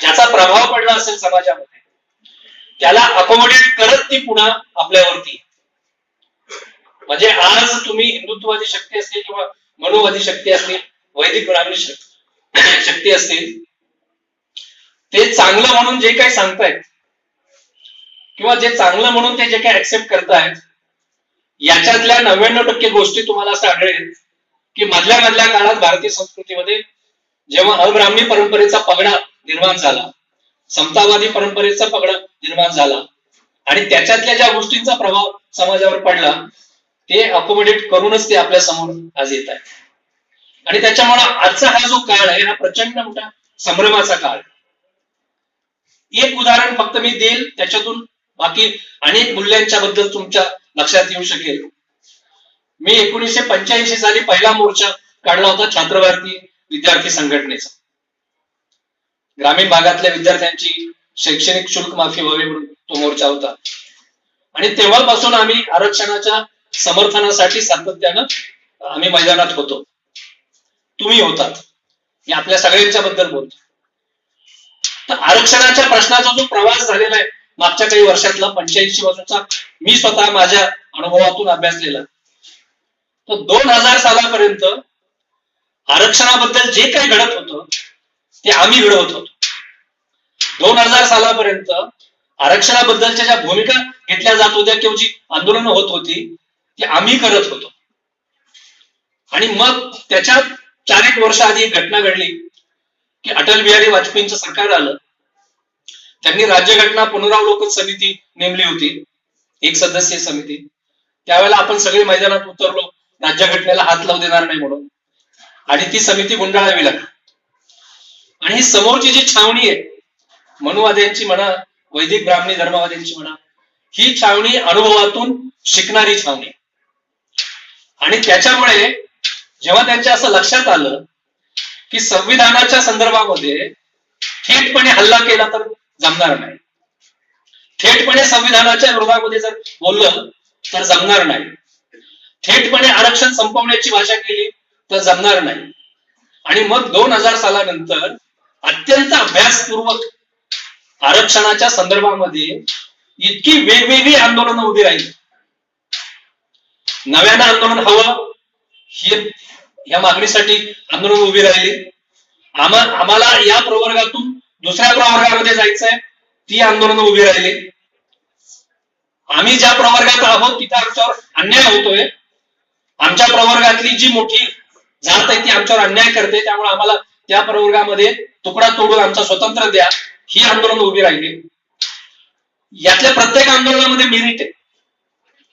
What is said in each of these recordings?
ज्याचा प्रभाव पडला असेल समाजामध्ये त्याला अकोमोडेट करत ती पुन्हा आपल्यावरती म्हणजे आज तुम्ही हिंदुत्ववादी शक्ती असतील किंवा मनोवादी शक्ती असतील वैदिक ब्राह्मणी शक्ती शक्ती असतील ते चांगलं म्हणून जे काही सांगतायत किंवा जे चांगलं म्हणून ते जे काही ऍक्सेप्ट करतायत याच्यातल्या नव्याण्णव टक्के गोष्टी तुम्हाला असं आढळेल की मधल्या मधल्या काळात भारतीय संस्कृतीमध्ये जेव्हा अब्राह्मी परंपरेचा पगडा निर्माण झाला. समतावादी परंपरेचा पगडा निर्माण झाला. आणि त्याच्यातल्या ज्या गोष्टींचा प्रभाव समाजावर पडला ते अकोमोडेट करूनच ते आपल्यासमोर आज येत आहे आणि त्याच्यामुळे आजचा हा जो काळ आहे हा प्रचंड मोठा संभ्रमाचा काळ आहे. एक उदाहरण फक्त मी देईल त्याच्यातून बाकी अनेक मूल्यांच्या बद्दल तुमच्या लक्षात येऊ शकेल. मी एकोणीसशे पंच्याऐंशी साली पहिला मोर्चा काढला होता छात्रभारती विद्यार्थी संघटनेचा. ग्रामीण भागातल्या विद्यार्थ्यांची शैक्षणिक शुल्क माफी व्हावी म्हणून तो मोर्चा होता. आणि तेव्हापासून आम्ही आरक्षणाच्या समर्थनासाठी सातत्यानं आम्ही मैदानात होतो. तुम्ही होतात. मी आपल्या सगळ्यांच्या बद्दल बोलतो. तर आरक्षणाच्या प्रश्नाचा जो प्रवास झालेला आहे मागच्या काही वर्षातला पंच्याऐंशी वर्षाचा मी स्वतः माझ्या अनुभवातून अभ्यासलेला. तर दोन हजार सालापर्यंत आरक्षणाबद्दल जे काही घडत होतं ते आम्ही घडवत. होतो दोन हजार सालापर्यंत आरक्षणाबद्दलच्या ज्या भूमिका घेतल्या जात होत्या किंवा जी आंदोलनं होत होती ती आम्ही करत होतो. आणि मग त्याच्या चार एक वर्ष आधी एक घटना घडली की अटल बिहारी वाजपेयींचं सरकार आलं. त्यांनी राज्यघटना पुनरावलोकन समिती नेमली होती एक सदस्यीय समिती. त्यावेळेला आपण सगळे मैदानात उतरलो राज्यघटनेला हात लावू देणार नाही म्हणून. आणि ती समिती गुंडाळावी लागली. आणि ही समोरची जी छावणी आहे मनुवाद्यांची म्हणा वैदिक ब्राह्मणी धर्मवाद्यांची म्हणा ही छावणी अनुभवातून शिकणारी छावणी. आणि त्याच्यामुळे जेव्हा त्यांच्या असं लक्षात आलं की संविधानाच्या संदर्भामध्ये थेटपणे हल्ला केला तर जमणार नाही. थेटपणे संविधानाच्या विरोधामध्ये जर बोललं तर जमणार नाही. थेटपणे आरक्षण संपवण्याची भाषा केली तर जमणार नाही. आणि मग दोन हजार सालानंतर अत्यंत अभ्यासपूर्वक आरक्षणाच्या संदर्भामध्ये इतकी वेगवेगळी आंदोलनं उभी राहिली. नव्यानं आंदोलन हवं हे या मागणीसाठी आंदोलन उभी राहिली. आम्हा आम्हाला या प्रवर्गातून दुसऱ्या प्रवर्गामध्ये जायचंय ती आंदोलन उभी राहिली. आम्ही ज्या प्रवर्गात आहोत तिथे आमच्यावर अन्याय होतोय. आमच्या प्रवर्गातली जी मोठी जात आहे ती आमच्यावर अन्याय करते त्यामुळे आम्हाला त्या प्रवर्गामध्ये तुकडा तोडून आमचा स्वतंत्र द्या ही आंदोलन उभी राहिली. यातल्या प्रत्येक आंदोलनामध्ये मेरिट आहे.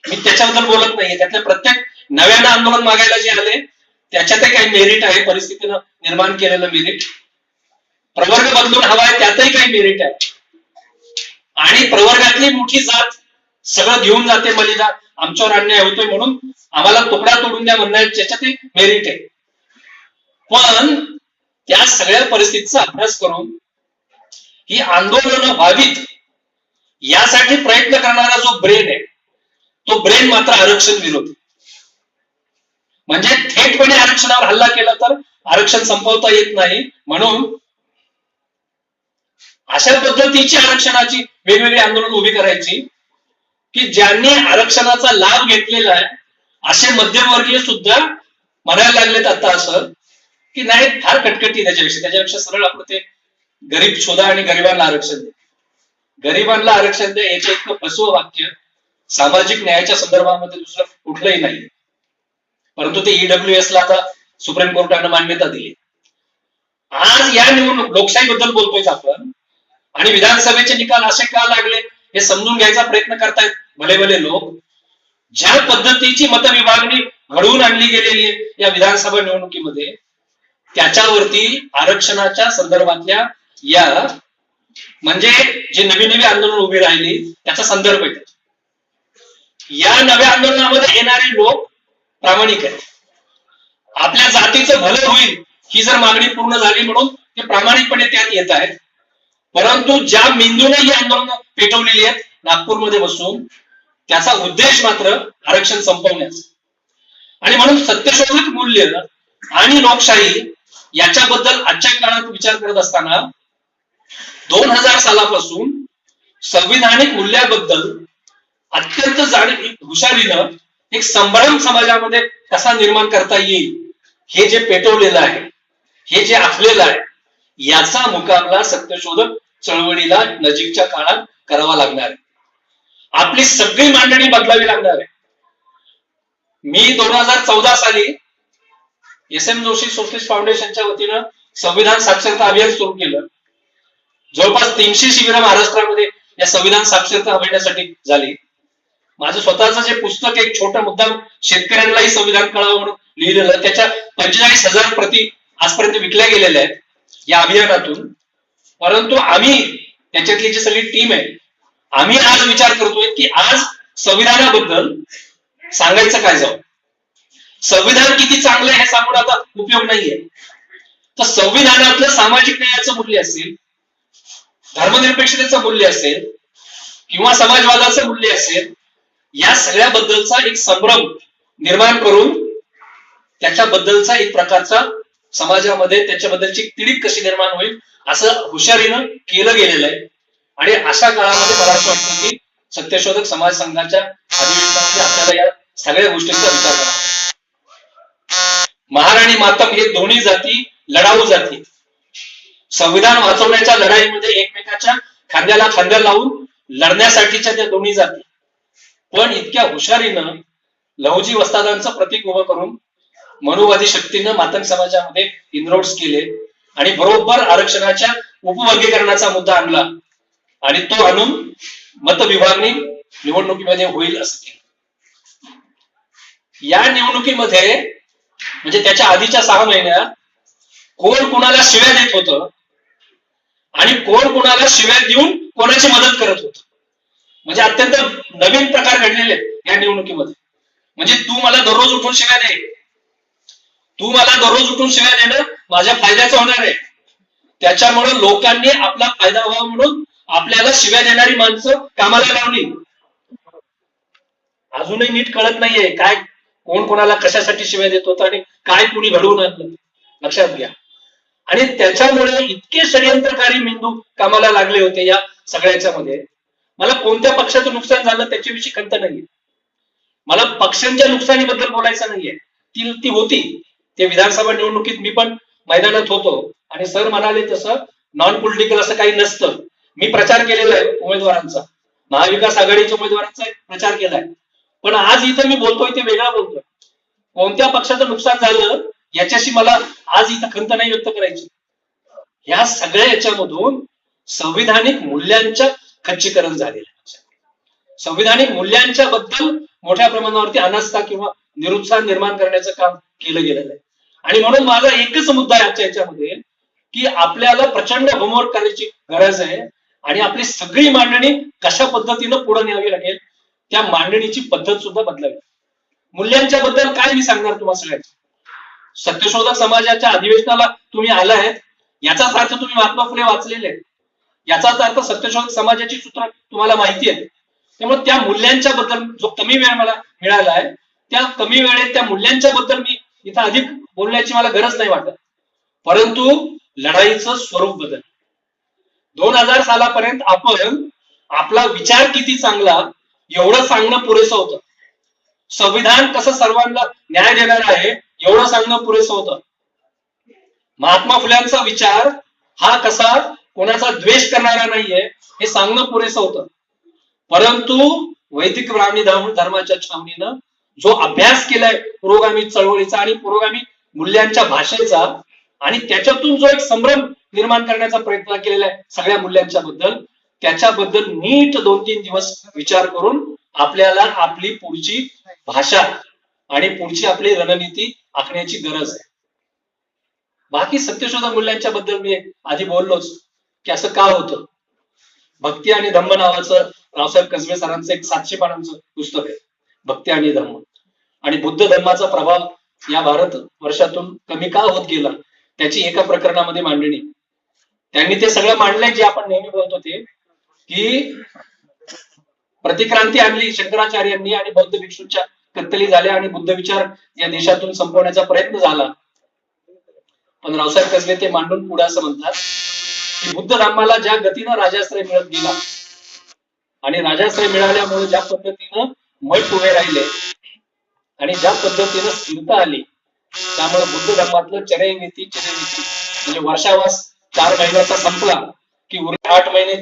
मी त्याच्याबद्दल बोलत नाहीये. त्यातल्या प्रत्येक नव्यानं आंदोलन मागायला जे आले त्याच्यातही काही मेरिट आहे. परिस्थितीनं निर्माण केलेलं मेरिट प्रवर्ग बदलून हवा आहे त्यातही काही मेरिट आहे. आणि प्रवर्गातली मोठी जात सगळं घेऊन जाते मलिदा. आमच्यावर अन्याय होतोय म्हणून आम्हाला तुकडा तोडून द्या म्हणण्या त्याच्यातही मेरिट आहे. पण त्या सगळ्या परिस्थितीचा अभ्यास करून ही आंदोलनं व्हावीत यासाठी प्रयत्न करणारा जो ब्रेन आहे तो ब्रेन मात्र आरक्षण विरोधी. म्हणजे थेटपणे आरक्षणावर हल्ला केला तर आरक्षण संपवता येत नाही. म्हणून अशा पद्धतीची आरक्षणाची वेगवेगळी आंदोलन उभी करायची की ज्यांनी आरक्षणाचा लाभ घेतलेला आहे असे मध्यमवर्गीय सुद्धा म्हणायला लागलेत आता असं की नाही फार कटकटी त्याच्यापेक्षा. त्याच्यापेक्षा सरळ आपलं ते गरीब शोधा आणि गरिबांना आरक्षण दे. गरिबांना आरक्षण दे याचे इतकं फसवं वाक्य सामाजिक न्यायाच्या संदर्भामध्ये दुसरं कुठलंही नाही. परंतु ते ईडब्ल्यू एस ला आता सुप्रीम कोर्टानं मान्यता दिली. आज या निवडणूक लोकशाहीबद्दल बोलतोय आपण आणि विधानसभेचे निकाल असे का लागले हे समजून घ्यायचा प्रयत्न करतायत भले भले लोक. ज्या पद्धतीची मतविभागणी घडवून आणली गेलेली आहे या विधानसभा निवडणुकीमध्ये त्याच्यावरती आरक्षणाच्या संदर्भातल्या या म्हणजे जे नवी नवी आंदोलन उभी राहिली त्याचा संदर्भ आहे या नव्या आंदोलनामध्ये येणारे लोक प्रामाणिक आहेत. आपल्या जातीचं भलं होईल ही जर मागणी पूर्ण झाली म्हणून ते प्रामाणिकपणे त्यात येत आहेत. परंतु ज्या मेंदूने ही आंदोलन पेटवलेली आहेत नागपूरमध्ये बसून त्याचा उद्देश मात्र आरक्षण संपवण्याचा. आणि म्हणून सत्यशोधक मूल्य आणि लोकशाही याच्याबद्दल आजच्या काळात विचार करत असताना दोन हजार सालापासून संविधानिक मूल्याबद्दल अत्यंत जाणीव हुशारीनं एक संभ्रम समाजामध्ये कसा निर्माण करता येईल हे जे पेटवलेलं आहे हे जे आखलेलं आहे याचा मुकाबला सत्यशोधक चळवळीला नजीकच्या काळात करावा लागणार आहे. आपली सगळी मांडणी बदलावी लागणार आहे. मी दोन हजार चौदा साली एस एम जोशी सोशलिस्ट फाउंडेशनच्या वतीनं संविधान साक्षरता अभियान सुरू केलं. जवळपास तीनशे शिबिरं महाराष्ट्रामध्ये या संविधान साक्षरता अभियानासाठी झाली. माझं स्वतःचं जे पुस्तक एक छोटा मुद्दाम शेतकऱ्यांनाही संविधान कळावं म्हणून लिहिलेलं त्याच्या पंचेचाळीस हजार प्रती आजपर्यंत विकल्या गेलेल्या आहेत या अभियानातून. परंतु आम्ही त्याच्यातली जी सगळी टीम आहे आम्ही आज विचार करतोय की आज संविधानाबद्दल सांगायचं काय जाऊ? संविधान किती चांगलं आहे हे सांगून आता उपयोग नाहीये. तर संविधानातलं सामाजिक न्यायाचं मूल्य असेल धर्मनिरपेक्षतेचं मूल्य असेल किंवा समाजवादाचं मूल्य असेल या सगळ्याबद्दलचा एक संभ्रम निर्माण करून त्याच्याबद्दलचा एक प्रकारचा समाजामध्ये त्याच्याबद्दलची तिडीक कशी निर्माण होईल असं हुशारीनं केलं गेलेलं आहे. आणि अशा काळामध्ये मला असं वाटतं की सत्यशोधक समाज संघाच्या अधिवेशनामध्ये आपल्याला या सगळ्या गोष्टींचा विचार करावा. महार आणि मातम हे दोन्ही जाती लढाऊ जाती. संविधान वाचवण्याच्या लढाईमध्ये एकमेकाच्या खांद्याला खांद्या लावून लढण्यासाठीच्या त्या दोन्ही जाती. पण इतक्या हुशारीनं लहुजी वस्तादांचं प्रतीक उभं करून मनुवादी शक्तीनं मातंग समाजामध्ये इनरोड्स केले आणि बरोबर आरक्षणाच्या उपवर्गीकरणाचा मुद्दा आणला. आणि तो आणून मतविभागणी निवडणुकीमध्ये होईल असं केलं. या निवडणुकीमध्ये म्हणजे त्याच्या आधीच्या सहा महिन्यात कोण कुणाला शिव्या देत होत आणि कोण कुणाला शिव्या देऊन कोणाची मदत करत होत. म्हणजे अत्यंत नवीन प्रकार घडलेले या निवडणुकीमध्ये. म्हणजे तू मला दररोज उठून शिव्या दे. तू मला दररोज उठून शिव्या देणं माझ्या फायद्याचं होणार आहे. त्याच्यामुळे लोकांनी आपला फायदा व्हावा म्हणून आपल्याला शिव्या देणारी माणसं कामाला लावली. अजूनही नीट कळत नाहीये काय कोण कोणाला कशासाठी शिव्या देत होता आणि काय कुणी घडवून आणलं लक्षात घ्या. आणि त्याच्यामुळे इतके षडयंत्रकारी मेंदू कामाला लागले होते या सगळ्याच्या मध्ये मला कोणत्या पक्षाचं नुकसान झालं त्याच्याविषयी खंत नाहीये. मला पक्षांच्या नुकसानीबद्दल बोलायचं नाहीये. ती ती होती. ते विधानसभा निवडणुकीत मी पण मैदानात होतो. आणि सर म्हणाले तसं नॉन पॉलिटिकल असं काही नसतं. मी प्रचार केलेला आहे उमेदवारांचा. महाविकास आघाडीच्या उमेदवारांचा प्रचार केलाय. पण आज इथं मी बोलतोय ते वेगळा बोलतोय. कोणत्या पक्षाचं नुकसान झालं याच्याशी मला आज इथं खंत नाही व्यक्त करायची. या सगळ्या याच्यामधून संविधानिक मूल्यांच्या खच्चीकरण झालेलं आहे. संविधानिक मूल्यांच्या बद्दल मोठ्या प्रमाणावरती अनास्था किंवा निरुत्साह निर्माण करण्याचं काम केलं गेलेलं आहे. आणि म्हणून माझा एकच मुद्दा आहे आजच्या याच्यामध्ये की आपल्याला प्रचंड होमवर्क करायची गरज आहे आणि आपली सगळी मांडणी कशा पद्धतीनं पुढे न्यावी लागेल त्या मांडणीची पद्धत सुद्धा बदलावी. मूल्यांच्या बद्दल काय मी सांगणार तुम्हाला सगळ्यांना सत्यशोधक समाजाच्या अधिवेशनाला तुम्ही आलायत याचाच अर्थ तुम्ही महात्मा फुले वाचलेले आहेत. याचाच अर्थ सत्यशोधक समाजाची सूत्र तुम्हाला माहिती आहे. त्यामुळे त्या मूल्यांच्या बद्दल जो कमी वेळ मला मिळाला आहे त्या कमी वेळेत त्या मूल्यांच्या बद्दल मी इथं अधिक बोलण्याची मला गरज नाही वाटत. परंतु लढाईचं स्वरूप बदल. दोन हजार सालापर्यंत आपण आपला विचार किती चांगला एवढं सांगणं पुरेसं होतं. संविधान कसं सर्वांना न्याय देणार आहे एवढं सांगणं पुरेसं होतं. महात्मा फुल्यांचा विचार हा कसा कोणाचा द्वेष करणारा नाहीये हे सांगणं पुरेसं होतं. परंतु वैदिक ब्राह्मणी धर्माच्या छावणीनं जो अभ्यास केलाय पुरोगामी चळवळीचा आणि पुरोगामी मूल्यांच्या भाषेचा आणि त्याच्यातून जो एक संभ्रम निर्माण करण्याचा प्रयत्न केलेला आहे सगळ्या मूल्यांच्या बद्दल त्याच्याबद्दल नीट दोन तीन दिवस विचार करून आपल्याला आपली पुढची भाषा आणि पुढची आपली रणनीती आखण्याची गरज आहे. बाकी सत्यशोधा मूल्यांच्या बद्दल मी आधी बोललोच की असं का होतं? भक्ती आणि धम्म नावाचं रावसाहेब कसबे सरांचं एक सातशे पानांचं पुस्तक आहे भक्ती आणि धम्म. आणि बुद्ध धर्माचा प्रभाव या भारत वर्षातून कमी का होत गेला त्याची एका प्रकरणामध्ये मांडणी. त्यांनी ते सगळं मांडलंय जे आपण नेहमी बोलतो ते की प्रतिक्रांती आणली शंकराचार्यांनी आणि बौद्ध भिक्षूंच्या कत्तली झाल्या आणि बुद्ध विचार या देशातून संपवण्याचा प्रयत्न झाला. पण रावसाहेब कसले ते मांडून पुढे असं म्हणतात की बुद्ध धर्माला ज्या गतीनं राजाश्रय मिळत गेला आणि राजाश्रय मिळाल्यामुळे ज्या पद्धतीनं मठ उभे राहिले आणि ज्या पद्धतीनं स्थिरता आली त्यामुळे बुद्ध धर्मातलं चरय नीती म्हणजे वर्षावास चार महिन्याचा संपला की उरले आठ महिने